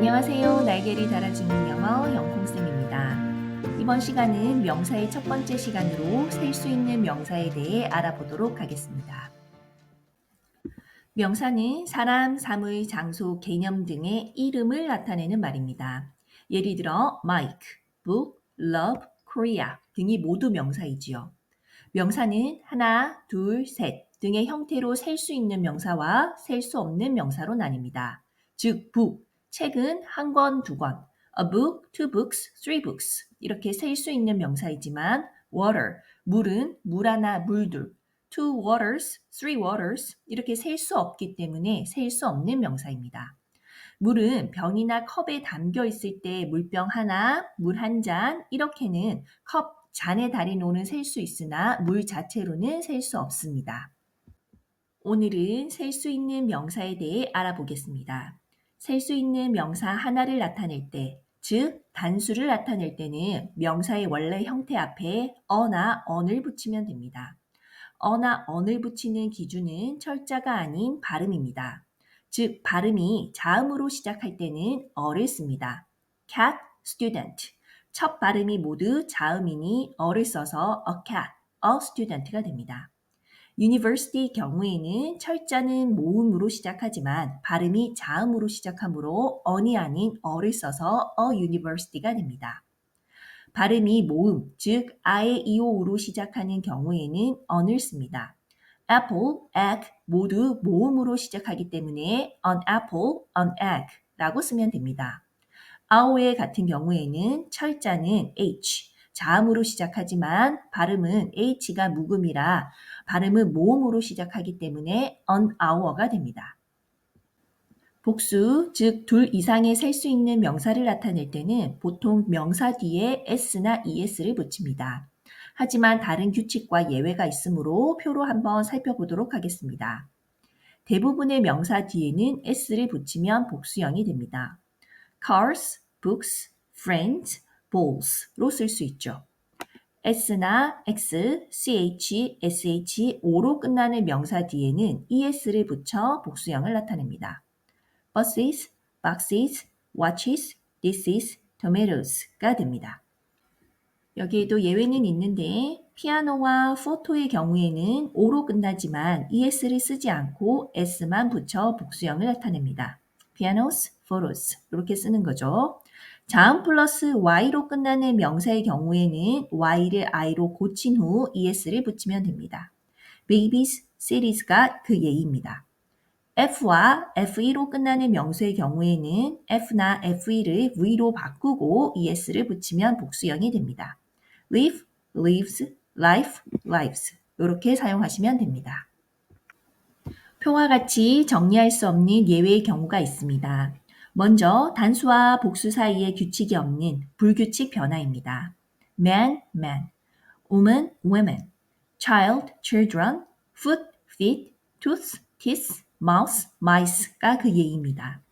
안녕하세요. 날개를 달아주는 영어 영콩쌤입니다. 이번 시간은 명사의 첫 번째 시간으로 셀 수 있는 명사에 대해 알아보도록 하겠습니다. 명사는 사람, 사물, 장소, 개념 등의 이름을 나타내는 말입니다. 예를 들어 Mike, Book, Love, Korea 등이 모두 명사이지요. 명사는 하나, 둘, 셋 등의 형태로 셀 수 있는 명사와 셀 수 없는 명사로 나뉩니다. 즉, book, 책은 한 권, 두 권, a book, two books, three books 이렇게 셀 수 있는 명사이지만 water, 물은 물 하나, 물 둘, two waters, three waters 이렇게 셀 수 없기 때문에 셀 수 없는 명사입니다. 물은 병이나 컵에 담겨 있을 때 물병 하나, 물 한 잔 이렇게는 컵, 잔에 달인오는 셀 수 있으나 물 자체로는 셀 수 없습니다. 오늘은 셀 수 있는 명사에 대해 알아보겠습니다. 셀 수 있는 명사 하나를 나타낼 때, 즉 단수를 나타낼 때는 명사의 원래 형태 앞에 어나 언을 붙이면 됩니다. 어나 언을 붙이는 기준은 철자가 아닌 발음입니다. 즉 발음이 자음으로 시작할 때는 어를 씁니다. cat, student. 첫 발음이 모두 자음이니 어를 써서 a cat, a student가 됩니다. University 경우에는 철자는 모음으로 시작하지만 발음이 자음으로 시작하므로 언이 아닌 어를 써서 a university가 됩니다. 발음이 모음, 즉 아의 이오우로 시작하는 경우에는 언을 씁니다. apple, egg 모두 모음으로 시작하기 때문에 an apple, an egg 라고 쓰면 됩니다. 아오의 같은 경우에는 철자는 h, 자음으로 시작하지만 발음은 h가 묵음이라 발음은 모음으로 시작하기 때문에 on hour가 됩니다. 복수, 즉 둘 이상의 셀 수 있는 명사를 나타낼 때는 보통 명사 뒤에 s나 es를 붙입니다. 하지만 다른 규칙과 예외가 있으므로 표로 한번 살펴보도록 하겠습니다. 대부분의 명사 뒤에는 s를 붙이면 복수형이 됩니다. cars, books, friends, bowls로 쓸 수 있죠. s나 x, ch, sh, o로 끝나는 명사 뒤에는 es를 붙여 복수형을 나타냅니다. buses, boxes, watches, dishes, tomatos가 됩니다. 여기에도 예외는 있는데 피아노와 포토의 경우에는 o로 끝나지만 es를 쓰지 않고 s만 붙여 복수형을 나타냅니다. pianos, photos 이렇게 쓰는 거죠. 자음 플러스 y로 끝나는 명사의 경우에는 y를 i로 고친 후 es를 붙이면 됩니다. babies, cities가 그 예입니다. f와 f2로 끝나는 명사의 경우에는 f나 f2를 v로 바꾸고 es를 붙이면 복수형이 됩니다. live, lives, life, lives 이렇게 사용하시면 됩니다. 표와 같이 정리할 수 없는 예외의 경우가 있습니다. 먼저 단수와 복수 사이에 규칙이 없는 불규칙 변화입니다. man, man, woman, women, child, children, foot, feet, tooth, teeth, mouse, mice가 그 예입니다.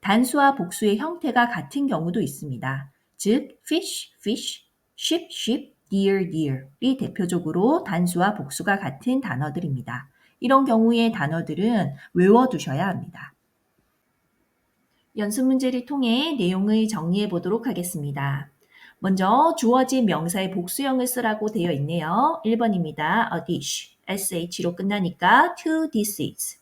단수와 복수의 형태가 같은 경우도 있습니다. 즉, fish, fish, sheep, sheep, deer, deer이 대표적으로 단수와 복수가 같은 단어들입니다. 이런 경우의 단어들은 외워두셔야 합니다. 연습 문제를 통해 내용을 정리해 보도록 하겠습니다. 먼저 주어진 명사의 복수형을 쓰라고 되어 있네요. 1번입니다. a dish, sh로 끝나니까 two dishes.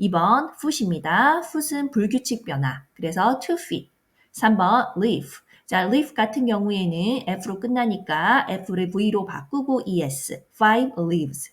2번 foot입니다. foot은 불규칙 변화, 그래서 two feet. 3번 leaf. 자, leaf 같은 경우에는 f로 끝나니까 f를 v로 바꾸고 es, five leaves.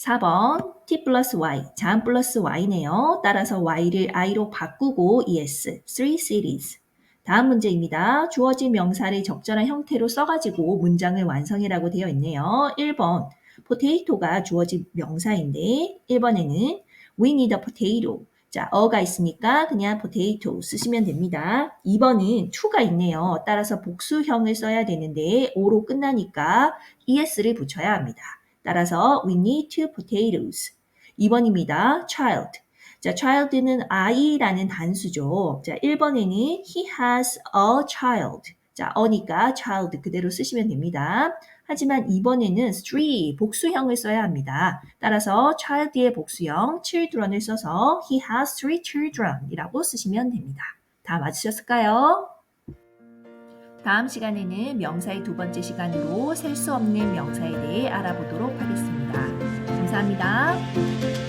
4번 t 플러스 y, 자음 플러스 y네요. 따라서 y를 i로 바꾸고 es, three cities. 다음 문제입니다. 주어진 명사를 적절한 형태로 써가지고 문장을 완성해라고 되어 있네요. 1번, potato가 주어진 명사인데 1번에는 we need a potato. 자, 어가 있으니까 그냥 potato 쓰시면 됩니다. 2번은 to가 있네요. 따라서 복수형을 써야 되는데 o로 끝나니까 es를 붙여야 합니다. 따라서 we need two potatoes. 2번입니다. child. 자, child는 I라는 단수죠. 자, 1번에는 he has a child. 자, 어니까 child 그대로 쓰시면 됩니다. 하지만 2번에는 three 복수형을 써야 합니다. 따라서 child의 복수형 children을 써서 he has three children 이라고 쓰시면 됩니다. 다 맞으셨을까요? 다음 시간에는 명사의 두 번째 시간으로 셀 수 없는 명사에 대해 알아보도록 하겠습니다. 감사합니다.